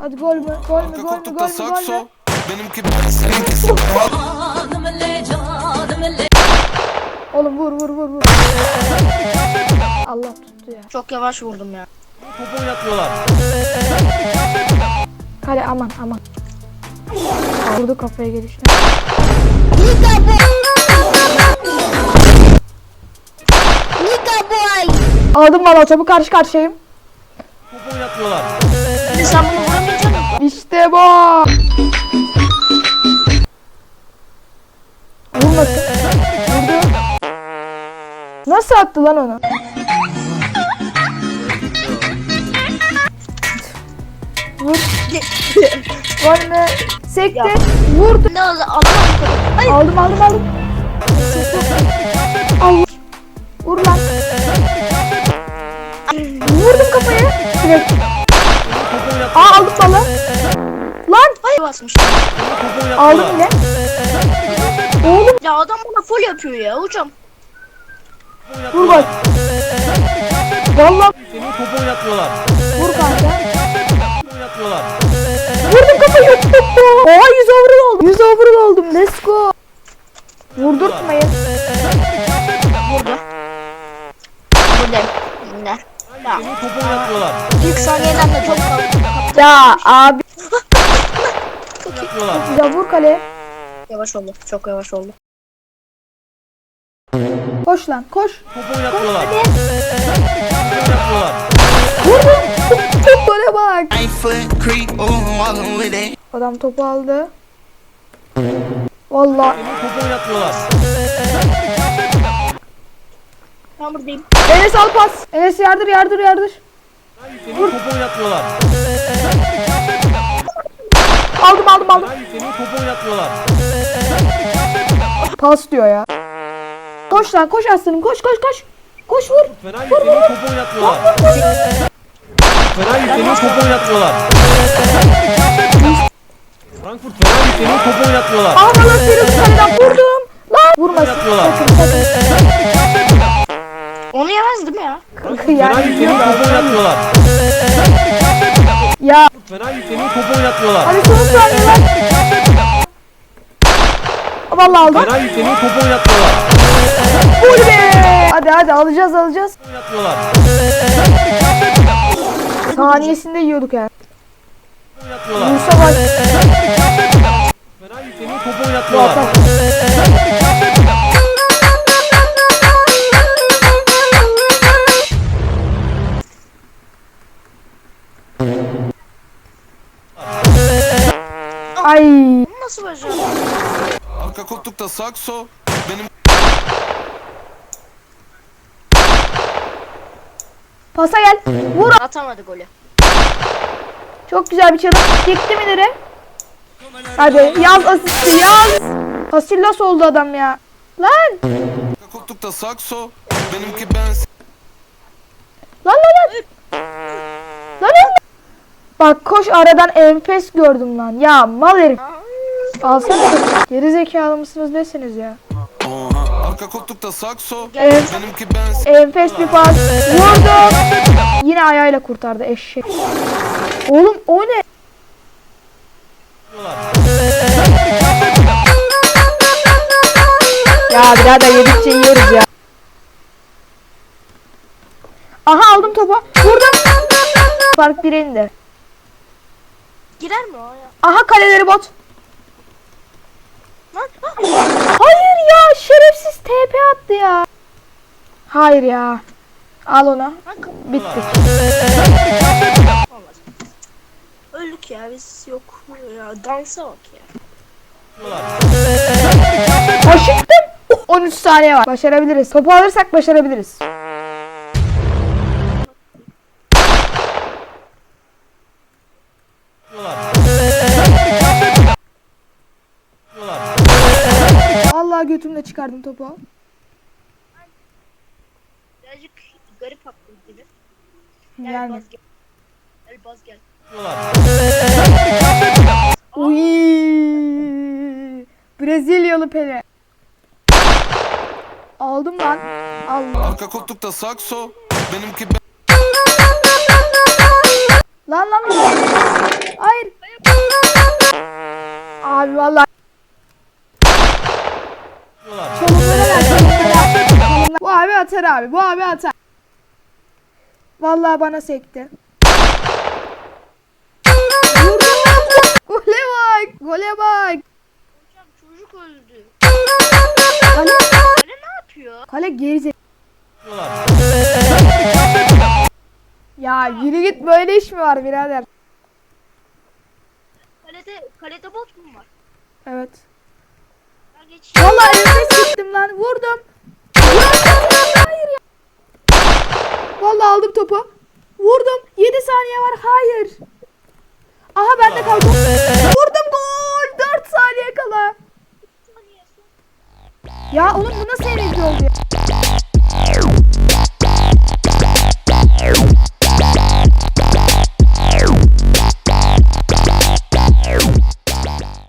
Hadi gol mü? Gol mü? Gol mü? Gol mü? Gol mü? Benimki. Oğlum vur vur vur vur. Allah tuttu ya. Çok yavaş vurdum ya. Top oynatmıyorlar. Kale aman aman. Vurdu kafaya gelişine. Nika boy. Aldım valla topu karşı karşıyayım. Top oynatmıyorlar. Sen bunu. İşte bu. Vurdu. Nasıl attı lan onu? Vur. Gol mü? Sekti. Vurdu. Ne oldu? Hayır. Aldım aldım aldım. Al. Vur lan. Vurdum kafayı. Direkt. Lan Hayır basmış. Top oynatmıyorlar. aldım yine. Oğlum Ya adam bana full yapıyor ya hocam. vur bak. Vallahi Senin top oynatmıyorlar. vur kanka. Top oynatmıyorlar. Vurdum kafayı. Oha 100 overall oldum. 100 overall oldum. Let's go. Vurdurtmayın. Vurdu. Buradayım. Yine. Senin top oynatmıyorlar. İlk saniyeden de çok kaldı. Ya abi. Oynatmıyorlar. Ya vur kaleye. Yavaş oldu. Çok yavaş oldu. Koş lan koş. Top oynatmıyorlar. Vurdum. Gole bak. Adam topu aldı. Vallahi Senin top oynatmıyorlar. Ben buradayım. Enes al pas. Enes yardır yardır yardır. Senin top oynatmıyorlar. Aldım aldım aldım. Senin top oynatmıyorlar. Pas diyor ya. Koş lan koş aslanım koş koş koş. Koş vur. Fena senin top oynatmıyorlar. Fena senin top oynatmıyorlar. Frankfurt fena senin top oynatmıyorlar. Aa valla seni kaleden vurdum. Lan sakın. Onu yemez değil mi ya? Frankfurt fena Yani senin yiyor da. top oynatmıyorlar. Ya Fena senin top oynatmıyorlar. hadi son saniyeler. Vallahi aldım. Fena senin top oynatmıyorlar. Vur be. Hadi hadi alacağız alacağız. Oynatmıyorlar. Saniyesinde yiyorduk yani. Oynatmıyorlar. Musa bak. Fena senin top Bu oynatmıyorlar. Ay. Nasıl başardın? Arka koltukta sakso. Benim Pasa gel. Vur. Atamadı golü. Çok güzel bir çalım. Çektim ileri. Hadi yaz asisti yaz. Fasillas oldu adam ya. Lan. arka koltukta sakso. Benimki ben. Lan lan. Bak koş aradan enfes gördüm lan. Ya mal herif. Alsana. Geri zekalı mısınız nesiniz ya? Arka koltukta sakso. Evet. Benimki ben Enfes bir pas. Vurdum. Yine ayağıyla kurtardı eşek. Oğlum o ne? Ya birader yedikçe yiyoruz ya. Aha aldım topu. Vurdum. Fark 1'e indi. Girer mi o ya? Aha kaleleri bot. Lan. Hayır ya şerefsiz TP attı ya. Hayır ya. Al kap- Bittik. Olmaz. Öldük ya biz yok. Ya dansa bak ya. Aşıktım. 13 saniye var. Başarabiliriz. Topu alırsak başarabiliriz. Allah götümle çıkardım topu. Birazcık garip attın gibi. Yani. Baz gel. Gel baz gel. Uy. Brezilyalı Pele. Aldım lan. Allah. Arka koltukta sakso. Benimki ben Lan lan. Ay Vallahi. Bu abi atar abi. Bu abi atar. Vallahi bana sekti. Gole bak. Gole bak. Hocam çocuk öldü. Kale, Kale ne yapıyor? kale gerize. Ya yürü git böyle iş mi var birader? Kalede, kalede bot mu var? Evet. Geç. Vallahi enfes gittim lan. Vurdum. Hayır ya. Vallahi aldım topu. Vurdum. 7 saniye var. Hayır. Aha ben de kaldım. Vurdum gol. 4 saniye kala. Ya oğlum bu nasıl eğlenceli oldu ya?